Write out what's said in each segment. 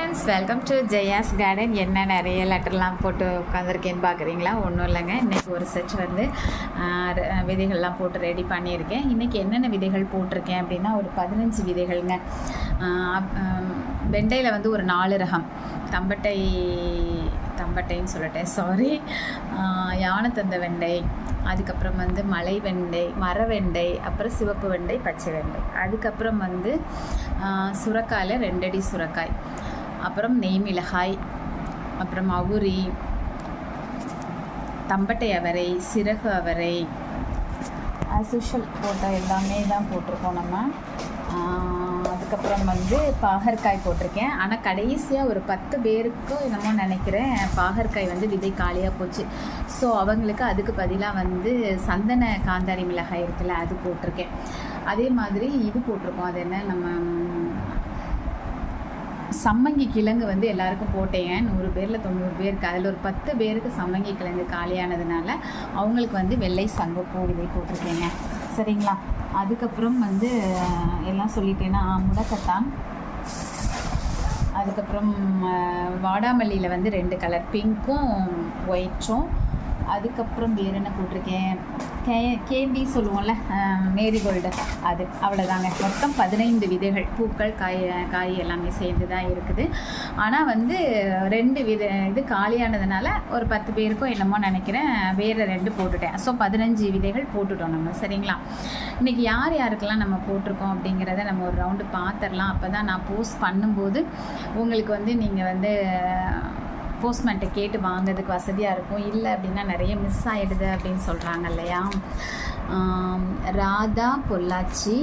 Friends welcome to Jaya's garden என்ன நிறைய லெட்டர்லாம் போட்டு உட்காந்துருக்கேன்னு பார்க்குறீங்களா? ஒன்றும் இல்லைங்க. இன்றைக்கி ஒரு செட் வந்து விதைகள்லாம் போட்டு ரெடி பண்ணியிருக்கேன். இன்றைக்கி என்னென்ன விதைகள் போட்டிருக்கேன் அப்படின்னா ஒரு பதினஞ்சு விதைகள்ங்க. வெண்டையில் வந்து ஒரு நாலு ரகம். தம்பட்டை தம்பட்டைன்னு சொல்லிட்டேன். சாரி யானத்தந்த வெண்டை அதுக்கப்புறம் வந்து மலை வெண்டை மர வெண்டை அப்புறம் சிவப்பு வெண்டை பச்சை வெண்டை. அதுக்கப்புறம் வந்து சுரக்காயில் ரெண்டடி சுரக்காய். அப்புறம் நெய் மிளகாய் அப்புறம் அவுரி தம்பட்டை அவரை சிறகு அவரை சுஷல் போட்ட எல்லாமே தான் போட்டிருக்கோம் நம்ம. அதுக்கப்புறம் வந்து பாகற்காய் போட்டிருக்கேன். ஆனால் கடைசியாக ஒரு பத்து பேருக்கு என்னமோ நினைக்கிறேன் பாகற்காய் வந்து விதை காலியாக போச்சு. ஸோ அவங்களுக்கு அதுக்கு பதிலாக வந்து சந்தன காந்தாரி மிளகாய் இருக்குல்ல அது போட்டிருக்கேன். அதே மாதிரி இது போட்டிருக்கோம். அது என்ன? நம்ம சம்மங்கி கிழங்கு வந்து எல்லாருக்கும் போட்டேங்க நூறு பேரில் தொண்ணூறு பேருக்கு. அதில் ஒரு பத்து பேருக்கு சம்மங்கி கிழங்கு காலியானதுனால அவங்களுக்கு வந்து வெள்ளை சங்கப்பூ இதை போட்டிருக்கேங்க. சரிங்களா? அதுக்கப்புறம் வந்து எல்லாம் சொல்லிட்டேன்னா முடக்கத்தான். அதுக்கப்புறம் வாடாமல்லியில் வந்து ரெண்டு கலர் பிங்க்கும் ஒயிட்டும் அதுக்கப்புறம் வேறு என்ன போட்டிருக்கேன்? கே கேண்டி சொல்லுவோம்ல மேரிகோல்டு அது அவ்வளோதாங்க மொத்தம் பதினைந்து விதைகள் பூக்கள் காய் காய் எல்லாமே சேர்ந்து தான் இருக்குது. ஆனால் வந்து ரெண்டு வித இது காலியானதுனால ஒரு பத்து பேருக்கும் என்னமோ நினைக்கிறேன் வேறு ரெண்டு போட்டுட்டேன். ஸோ பதினஞ்சு விதைகள் போட்டுட்டோம் நம்ம சரிங்களா? இன்றைக்கி யார் யாருக்கெல்லாம் நம்ம போட்டிருக்கோம் அப்படிங்கிறத நம்ம ஒரு ரவுண்டு பார்த்துடலாம் அப்போ தான் நான் போஸ்ட் பண்ணும்போது உங்களுக்கு வந்து நீங்கள் வந்து போஸ்ட்மேன்ட்டை கேட்டு வாங்குறதுக்கு வசதியாக இருக்கும். இல்லை அப்படின்னா நிறைய மிஸ் ஆகிடுது அப்படின்னு சொல்கிறாங்க இல்லையா? ராதா பொள்ளாச்சி.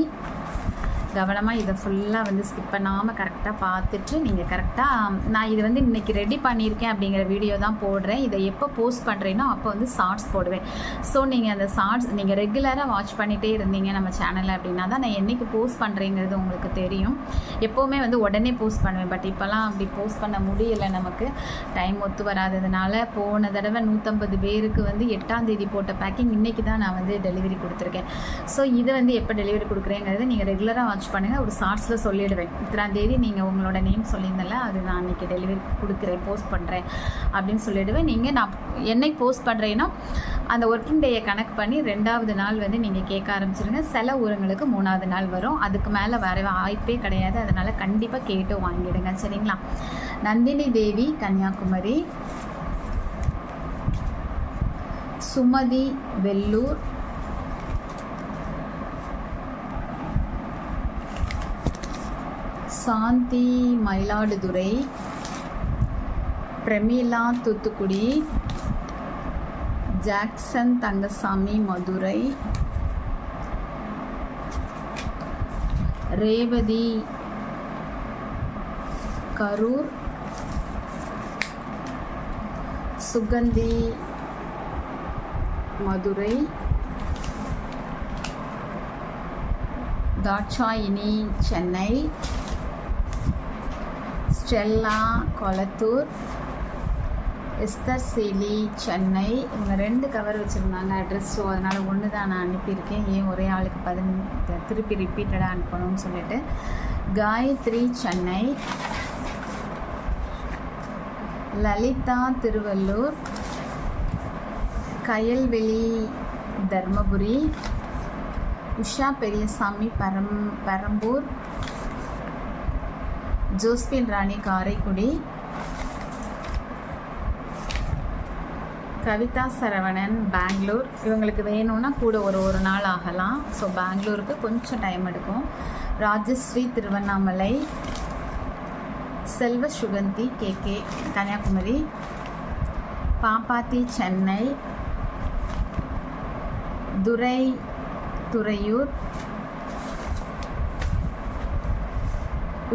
கவனமாக இதை ஃபுல்லாக வந்து ஸ்கிப் பண்ணாமல் கரெக்டாக பார்த்துட்டு நீங்கள் கரெக்டாக நான் இது வந்து இன்றைக்கி ரெடி பண்ணியிருக்கேன் அப்படிங்கிற வீடியோ தான் போடுறேன். இதை எப்போ போஸ்ட் பண்ணுறேனோ அப்போ வந்து ஷார்ட்ஸ் போடுவேன். ஸோ நீங்கள் அந்த ஷார்ட்ஸ் நீங்கள் ரெகுலராக வாட்ச் பண்ணிகிட்டே இருந்தீங்க நம்ம சேனலில் அப்படின்னா தான் நான் என்றைக்கு போஸ்ட் பண்ணுறேங்கிறது உங்களுக்கு தெரியும். எப்போவுமே வந்து உடனே போஸ்ட் பண்ணுவேன். பட் இப்போல்லாம் அப்படி போஸ்ட் பண்ண முடியலை நமக்கு. டைம் ஒத்து வராததுனால போன தடவை நூற்றம்பது பேருக்கு வந்து எட்டாம் தேதி போட்ட பேக்கிங் இன்றைக்கி தான் நான் வந்து டெலிவரி கொடுத்துருக்கேன். ஸோ இதை வந்து எப்போ டெலிவரி கொடுக்குறேங்கிறது நீங்கள் ரெகுலராக வாட்ச் பண்ணுங்கள் ஒரு ஷார்ட்ஸில் சொல்லிடுவேன். இத்தனாம் தேதி நீங்கள் உங்களோட நேம் சொல்லியிருந்தல அது நான் அன்றைக்கி டெலிவரி கொடுக்குறேன் போஸ்ட் பண்ணுறேன் அப்படின்னு சொல்லிடுவேன். நீங்கள் நான் என்னைக்கு போஸ்ட் பண்ணுறேன்னா அந்த ஒர்க்கிங் டேயை கணக்கு பண்ணி ரெண்டாவது நாள் வந்து நீங்கள் கேட்க ஆரம்பிச்சிருங்க. சில ஊருங்களுக்கு மூணாவது நாள் வரும். அதுக்கு மேலே வர வாய்ப்பே கிடையாது. அதனால் கண்டிப்பாக கேட்டு வாங்கிடுங்க. சரிங்களா? Nandini Devi Kanyakumari Sumathi Vellore Shanthi Mayiladuthurai Pramila Thoothukudi Jackson Thangasamy Madurai Revathi Karur Suganthi Madurai Dakshayini Chennai Stella Kolathur Esther Seeli Chennai இவங்க ரெண்டு கவர் வச்சுருந்தாங்க அட்ரஸ் ஸோ அதனால் ஒன்று தான் நான் அனுப்பியிருக்கேன். ஏன் ஒரே ஆளுக்கு பதின திருப்பி ரிப்பீட்டடாக அனுப்பணும்னு சொல்லிட்டு. காயத்ரி சென்னை. லலிதா திருவள்ளூர். கயல்வெளி தர்மபுரி. உஷா பெரியசாமி பரம் பெரம்பூர். ஜோஸ்பின் ராணி காரைக்குடி. கவிதா சரவணன் பெங்களூர். இவங்களுக்கு வேணும்னா கூட ஒரு ஒரு நாள் ஆகலாம். ஸோ பெங்களூருக்கு கொஞ்சம் டைம் எடுக்கும். Rajashree Tiruvannamalai. Selva Suganthi K K Kanyakumari. பாப்பாத்தி சென்னை. துரை துறையூர்.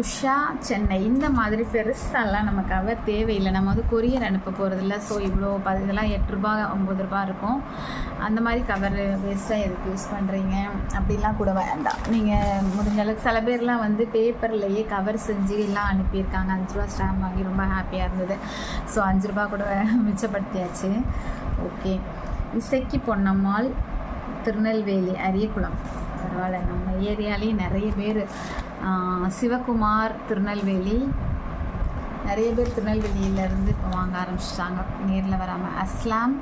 உஷா சென்னை. இந்த மாதிரி பெருசாலாம் நம்ம கவர் தேவையில்லை. நம்ம வந்து கொரியர் அனுப்ப போகிறதில்ல ஸோ இவ்வளோ ப இதெல்லாம் எட்டு ரூபா ஒம்பது ரூபா இருக்கும். அந்த மாதிரி கவர் வேஸ்ட்டாக எதுக்கு யூஸ் பண்ணுறீங்க அப்படிலாம் கூட வேண்டாம். நீங்கள் முடிஞ்ச அளவுக்கு சில பேர்லாம் வந்து பேப்பர்லேயே கவர் செஞ்சு எல்லாம் அனுப்பியிருக்காங்க. அஞ்சு ரூபா ஸ்டாம்ப் வாங்கி ரொம்ப ஹாப்பியாக இருந்தது. ஸோ அஞ்சு ரூபா கூட மிச்சப்படுத்தியாச்சு. ஓகே இசைக்கு பொன்னம்மாள் திருநெல்வேலி அரியக்குளம் பரவாயில்ல. நம்ம ஏரியாலேயே நிறைய பேர் சிவகுமார் திருநெல்வேலி. நிறைய பேர் திருநெல்வேலியிலேருந்து இப்போ வாங்க ஆரம்பிச்சிட்டாங்க. நேரில் வராமல் அஸ்லாம்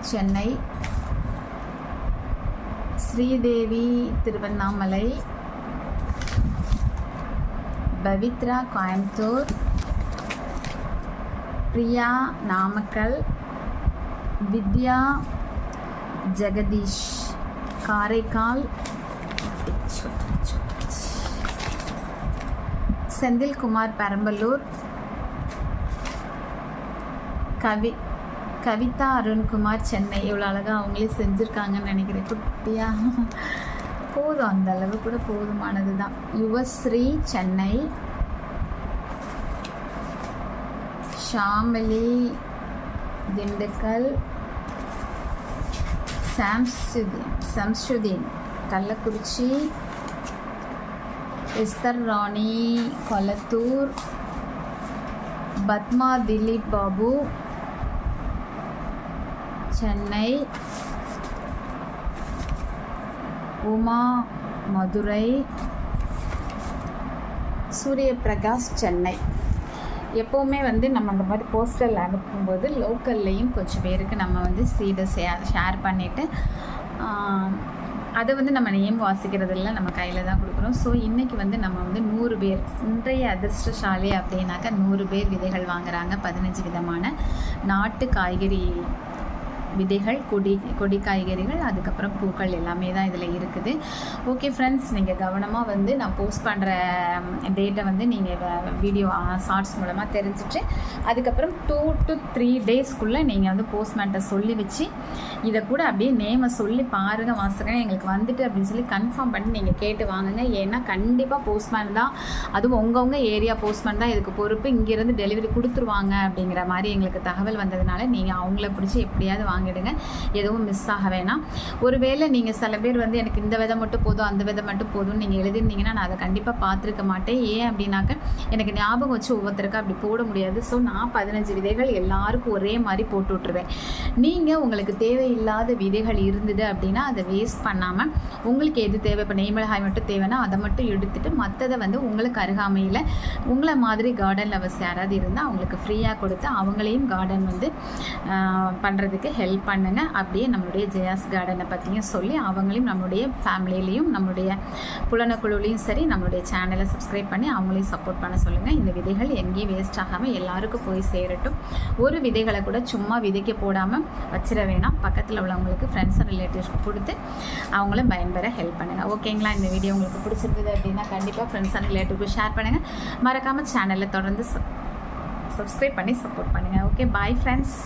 சென்னை. ஸ்ரீதேவி திருவண்ணாமலை. பவித்ரா கோயம்புத்தூர். பிரியா நாமக்கல். வித்யா ஜெகதீஷ். காரைக்கால். செந்தில்குமார் பெரம்பலூர். கவி கவிதா அருண்குமார் சென்னை. இவ்வளோ அழகாக அவங்களே செஞ்சுருக்காங்கன்னு நினைக்கிறேன். குட்டியாக போதும் அந்த அளவு கூட போதுமானது தான் யுவஸ்ரீ சென்னை. ஷாமலி திண்டுக்கல். சாம்சுதீன் சம்சுதீன் கள்ளக்குறிச்சி. எஸ்தர் ராணி கொளத்தூர் பத்மா திலீப் பாபு சென்னை உமா மதுரை சூரியபிரகாஷ் சென்னை எப்போவுமே வந்து நம்ம அந்த மாதிரி போஸ்டல் அனுப்பும்போது லோக்கல்லையும் கொஞ்சம் பேருக்கு நம்ம வந்து சீடை ஷேர் பண்ணிவிட்டு அதை வந்து நம்ம நேம் வாசிக்கிறது இல்லை நம்ம கையில் தான் கொடுக்குறோம். ஸோ இன்றைக்கி வந்து நம்ம வந்து நூறு பேர் இன்றைய அதிர்ஷ்டசாலி அப்படின்னாக்கா நூறு பேர் விதைகள் வாங்குறாங்க. பதினஞ்சு விதமான நாட்டு காய்கறி விதைகள் கொடி கொடி காய்கறிகள் அதுக்கப்புறம் பூக்கள் எல்லாமே தான் இதில் இருக்குது. ஓகே ஃப்ரெண்ட்ஸ் நீங்கள் கவனமாக வந்து நான் போஸ்ட் பண்ணுற டேட்டை வந்து நீங்கள் வீடியோ ஷார்ட்ஸ் மூலமாக தெரிஞ்சுட்டு அதுக்கப்புறம் டூ டு த்ரீ டேஸ்க்குள்ளே நீங்கள் வந்து போஸ்ட்மேன்ட்டை சொல்லி வச்சு இதை கூட அப்படியே நேமை சொல்லி பாருங்கள் வாசகன் எங்களுக்கு வந்துட்டு அப்படின்னு சொல்லி கன்ஃபார்ம் பண்ணி நீங்கள் கேட்டு வாங்குங்க. ஏன்னா கண்டிப்பாக போஸ்ட்மேன் தான் அதுவும் உங்கவுங்க ஏரியா போஸ்ட்மேன் தான் இதுக்கு பொறுப்பு. இங்கேருந்து டெலிவரி கொடுத்துருவாங்க அப்படிங்கிற மாதிரி எங்களுக்கு தகவல் வந்ததுனால நீங்கள் அவங்கள பிடிச்சி எப்படியாவது வாங்க வாங்கிடுங்க. எதுவும் மிஸ் ஆக வேணாம். ஒருவேளை நீங்கள் சில பேர் வந்து எனக்கு இந்த விதை மட்டும் போதும் அந்த விதை மட்டும் போதும்னு நீங்கள் எழுதியிருந்தீங்கன்னா நான் அதை கண்டிப்பாக பார்த்துருக்க மாட்டேன். ஏன் அப்படின்னாக்க எனக்கு ஞாபகம் வச்சு ஒவ்வொருத்தருக்கும் அப்படி போட முடியாது. ஸோ நான் பதினஞ்சு விதைகள் எல்லாருக்கும் ஒரே மாதிரி போட்டு விட்ருவேன் நீங்கள் உங்களுக்கு தேவையில்லாத விதைகள் இருந்தது அப்படின்னா அதை வேஸ்ட் பண்ணாமல் உங்களுக்கு எது தேவை இப்போ நெய்மிளகாய் மட்டும் தேவைன்னா அதை மட்டும் எடுத்துகிட்டு மற்றதை வந்து உங்களுக்கு அருகாமையில் உங்களை மாதிரி கார்டன் லவர்ஸ் யாராவது இருந்தால் அவங்களுக்கு ஃப்ரீயாக கொடுத்து அவங்களையும் கார்டன் வந்து பண்ணுறதுக்கு ஹெல்ப் ஹெல்ப் பண்ணுங்கள் அப்படியே நம்மளுடைய ஜெயாஸ் கார்டனை பற்றியும் சொல்லி அவங்களையும் நம்மளுடைய ஃபேமிலியிலையும் நம்மளுடைய புலனக்குழுலையும் சரி நம்மளுடைய சேனலை சப்ஸ்கிரைப் பண்ணி அவங்களையும் சப்போர்ட் பண்ண சொல்லுங்கள் இந்த விதைகள் எங்கேயும் வேஸ்ட் ஆகாமல் எல்லாருக்கும் போய் சேரட்டும். ஒரு விதைகளை கூட சும்மா விதைக்க போடாமல் வச்சிட வேணாம். பக்கத்தில் உள்ளவங்களுக்கு ஃப்ரெண்ட்ஸ் அண்ட் ரிலேட்டிவ்ஸ் கொடுத்து அவங்களும் பயன்பெற ஹெல்ப் பண்ணுங்கள் ஓகேங்களா இந்த வீடியோ உங்களுக்கு பிடிச்சிருந்தது அப்படின்னா கண்டிப்பாக ஃப்ரெண்ட்ஸ் அண்ட் ரிலேட்டிவ்க்கு ஷேர் பண்ணுங்கள் மறக்காமல் சேனலில் தொடர்ந்து சப்ஸ்கிரைப் பண்ணி சப்போர்ட் பண்ணுங்கள் ஓகே பாய் ஃப்ரெண்ட்ஸ்